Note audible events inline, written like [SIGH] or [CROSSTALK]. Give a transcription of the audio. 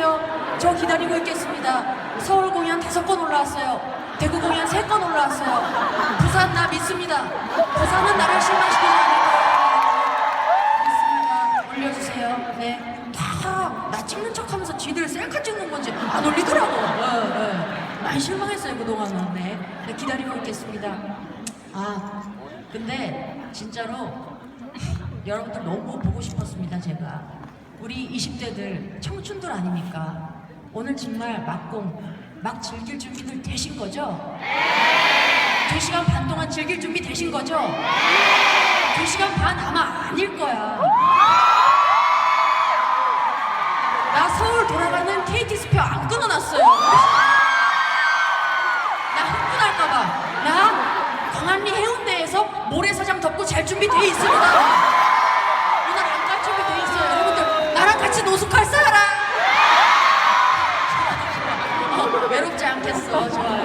올라오세요. 저 기다리고 있겠습니다. 서울 공연 다섯 건 올라왔어요. 대구 공연 세 건 올라왔어요. 부산 나 믿습니다. 부산은 나를 실망시키지 않을 거예요. 믿습니다. 올려주세요. 네. 다나 찍는 척하면서 지들 셀카 찍는 건지 안 올리더라고. 네, 네. 많이 실망했어요 그동안은. 네. 네, 기다리고 있겠습니다. 아 근데 진짜로 [LAUGHS] 여러분들 너무 보고 싶었습니다 제가. 우리 20대들 청춘들 아닙니까? 오늘 정말 막공 막 즐길 준비들 되신 거죠? 두 시간 반 동안 즐길 준비 되신 거죠? 두 시간 반 아마 아닐 거야. 나 서울 돌아가는 KT 스표 안 끊어놨어요. 나 흥분할까봐. 나 광안리 해운대에서 모래사장 덮고 잘 준비돼 있습니다. 외롭지 않겠어. 좋아요.